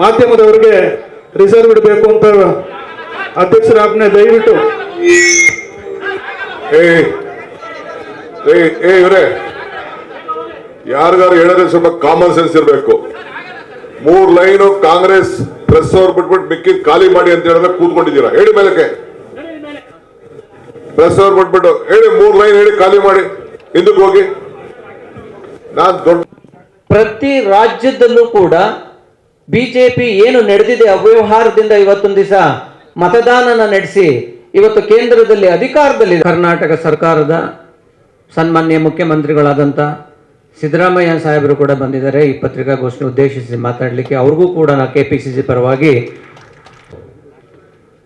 ಮಾಧ್ಯಮದವರಿಗೆ reserve ಇಡಬೇಕು ಅಂತ ಅಧ್ಯಕ್ಷರ ಆಜ್ಞೆ ದಯವಿಟ್ಟು. ಏ ಏ ಏ ಇವ್ರೆ ಯಾರಿಗಾರು ಹೇಳಿದ್ರೆ ಸ್ವಲ್ಪ ಕಾಮನ್ ಸೆನ್ಸ್ ಇರಬೇಕು. ಮೂರ್ ಲೈನು ಕಾಂಗ್ರೆಸ್ ಪ್ರೆಸ್ ಅವ್ರು ಬಿಟ್ಬಿಟ್ಟು ಮಿಕ್ಕಿದ್ ಖಾಲಿ ಮಾಡಿ ಅಂತ ಹೇಳಿದ್ರೆ ಕೂತ್ಕೊಂಡಿದ್ದೀರಾ? ಹೇಳಿ ಮೇಲಕ್ಕೆ. ಪ್ರೆಸ್ ಅವ್ರು ಬಿಟ್ಬಿಟ್ಟು ಹೇಳಿ ಮೂರ್ ಲೈನ್ ಹೇಳಿ ಖಾಲಿ ಮಾಡಿ ಹಿಂದಕ್ಕೆ ಹೋಗಿ. ನಾನ್ ದೊಡ್ಡ ಪ್ರತಿ ರಾಜ್ಯದಲ್ಲೂ ಕೂಡ ಬಿಜೆಪಿ ಏನು ನಡೆದಿದೆ ಅವ್ಯವಹಾರದಿಂದ ಇವತ್ತೊಂದು ದಿವಸ ಮತದಾನನ ನಡೆಸಿ ಇವತ್ತು ಕೇಂದ್ರದಲ್ಲಿ ಅಧಿಕಾರದಲ್ಲಿ ಕರ್ನಾಟಕ ಸರ್ಕಾರದ ಸನ್ಮಾನ್ಯ ಮುಖ್ಯಮಂತ್ರಿಗಳಾದಂಥ ಸಿದ್ದರಾಮಯ್ಯ ಸಾಹೇಬರು ಕೂಡ ಬಂದಿದ್ದಾರೆ. ಈ ಪತ್ರಿಕಾಗೋಷ್ಠಿ ಉದ್ದೇಶಿಸಿ ಮಾತಾಡಲಿಕ್ಕೆ ಅವ್ರಿಗೂ ಕೂಡ ನಾ ಕೆ ಪಿ ಸಿ ಸಿ ಪರವಾಗಿ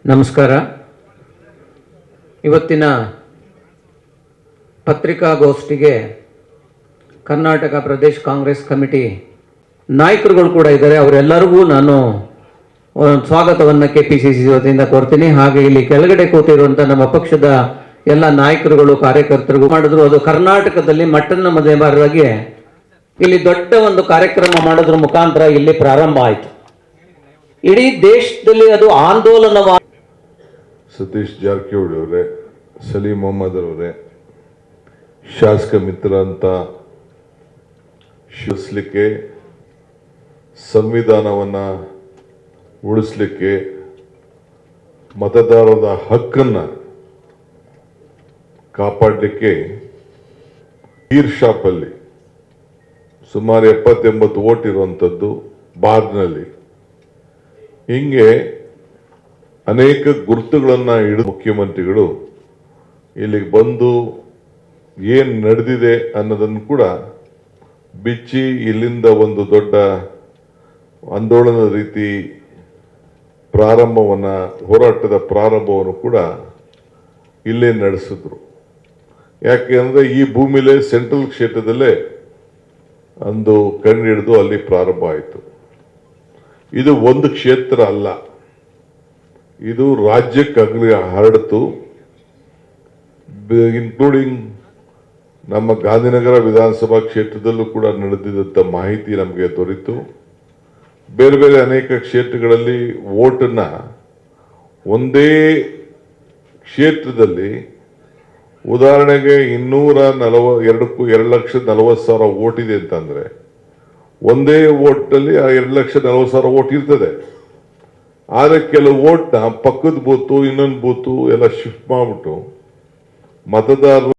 ನಮಸ್ಕಾರ. ಇವತ್ತಿನ ಪತ್ರಿಕಾಗೋಷ್ಠಿಗೆ ಕರ್ನಾಟಕ ಪ್ರದೇಶ ಕಾಂಗ್ರೆಸ್ ಕಮಿಟಿ ನಾಯಕರುಗಳು ಕೂಡ ಇದ್ದಾರೆ. ಅವರೆಲ್ಲರಿಗೂ ನಾನು ಸ್ವಾಗತವನ್ನು ಕೆ ಪಿ ಸಿ ಸಿ ವತಿಯಿಂದ ಕೊಡ್ತೀನಿ. ಹಾಗೆ ಇಲ್ಲಿ ಕೆಳಗಡೆ ಕೂತಿರುವಂಥ ನಮ್ಮ ಪಕ್ಷದ ಎಲ್ಲ ನಾಯಕರುಗಳು ಕಾರ್ಯಕರ್ತರಿಗೂ ಮಾಡಿದ್ರು. ಅದು ಕರ್ನಾಟಕದಲ್ಲಿ ಮಟ್ಟನ ಮದುವೆಮಾರರಾಗಿ ಇಲ್ಲಿ ದೊಡ್ಡ ಒಂದು ಕಾರ್ಯಕ್ರಮ ಮಾಡೋದ್ರ ಮುಖಾಂತರ ಇಲ್ಲಿ ಪ್ರಾರಂಭ ಆಯಿತು. ಇಡೀ ದೇಶದಲ್ಲಿ ಅದು ಆಂದೋಲನವ ಸತೀಶ್ ಜಾರಕಿಹೊಳಿ ಅವರೇ, ಸಲೀಂ ಮೊಹಮ್ಮದ್ ಅವರೇ, ಶಾಸಕ ಮಿತ್ರ ಅಂತ ಶಿಸ್ಲಿಕ್ಕೆ ಸಂವಿಧಾನವನ್ನ ಉಳಿಸ್ಲಿಕ್ಕೆ ಮತದಾರರ ಹಕ್ಕನ್ನು ಕಾಪಾಡಲಿಕ್ಕೆ ಈರ್ ಶಾಪಲ್ಲಿ ಸುಮಾರು ಎಪ್ಪತ್ತೆಂಬತ್ತು ಓಟ್ ಇರುವಂಥದ್ದು ಬಾರ್ನಲ್ಲಿ. ಹಿಂಗೆ ಅನೇಕ ಗುರುತುಗಳನ್ನು ಹಿಡಿದು ಮುಖ್ಯಮಂತ್ರಿಗಳು ಇಲ್ಲಿಗೆ ಬಂದು ಏನು ನಡೆದಿದೆ ಅನ್ನೋದನ್ನು ಕೂಡ ಬಿಚ್ಚಿ ಇಲ್ಲಿಂದ ಒಂದು ದೊಡ್ಡ ಆಂದೋಲನದ ರೀತಿ ಪ್ರಾರಂಭವನ್ನ, ಹೋರಾಟದ ಪ್ರಾರಂಭವನ್ನು ಕೂಡ ಇಲ್ಲೇ ನಡೆಸಿದ್ರು. ಯಾಕೆ ಅಂದರೆ ಈ ಭೂಮಿಲೇ ಸೆಂಟ್ರಲ್ ಕ್ಷೇತ್ರದಲ್ಲೇ ಅಂದು ಕಣ್ಣು ಹಿಡಿದು ಅಲ್ಲಿ ಪ್ರಾರಂಭ ಆಯಿತು. ಇದು ಒಂದು ಕ್ಷೇತ್ರ ಅಲ್ಲ. ಇದು ರಾಜ್ಯಕ್ಕೆ ಹರಡಿತು. ಇನ್ಕ್ಲೂಡಿಂಗ್ ನಮ್ಮ ಗಾಂಧಿನಗರ ವಿಧಾನಸಭಾ ಕ್ಷೇತ್ರದಲ್ಲೂ ಕೂಡ ನಡೆದಿದ್ದಂಥ ಮಾಹಿತಿ ನಮಗೆ ದೊರೆಯಿತು ಬೇರೆ ಬೇರೆ ಅನೇಕ ಕ್ಷೇತ್ರಗಳಲ್ಲಿ ಓಟನ್ನು ಒಂದೇ ಕ್ಷೇತ್ರದಲ್ಲಿ ಉದಾಹರಣೆಗೆ ಇನ್ನೂರ ನಲವ, ಎರಡಕ್ಕೂ ಎರಡು ಲಕ್ಷ ನಲವತ್ತು ಸಾವಿರ ಓಟ್ ಇದೆ ಅಂತಂದರೆ ಒಂದೇ ಓಟ್ನಲ್ಲಿ ಆ ಎರಡು ಲಕ್ಷ ನಲವತ್ತು ಸಾವಿರ ಓಟ್ ಇರ್ತದೆ. ಆದರೆ ಕೆಲವು ಓಟ್ನ ಪಕ್ಕದ ಬೂತು, ಇನ್ನೊಂದು ಬೂತು ಎಲ್ಲ ಶಿಫ್ಟ್ ಮಾಡಿಬಿಟ್ಟು ಮತದಾರರು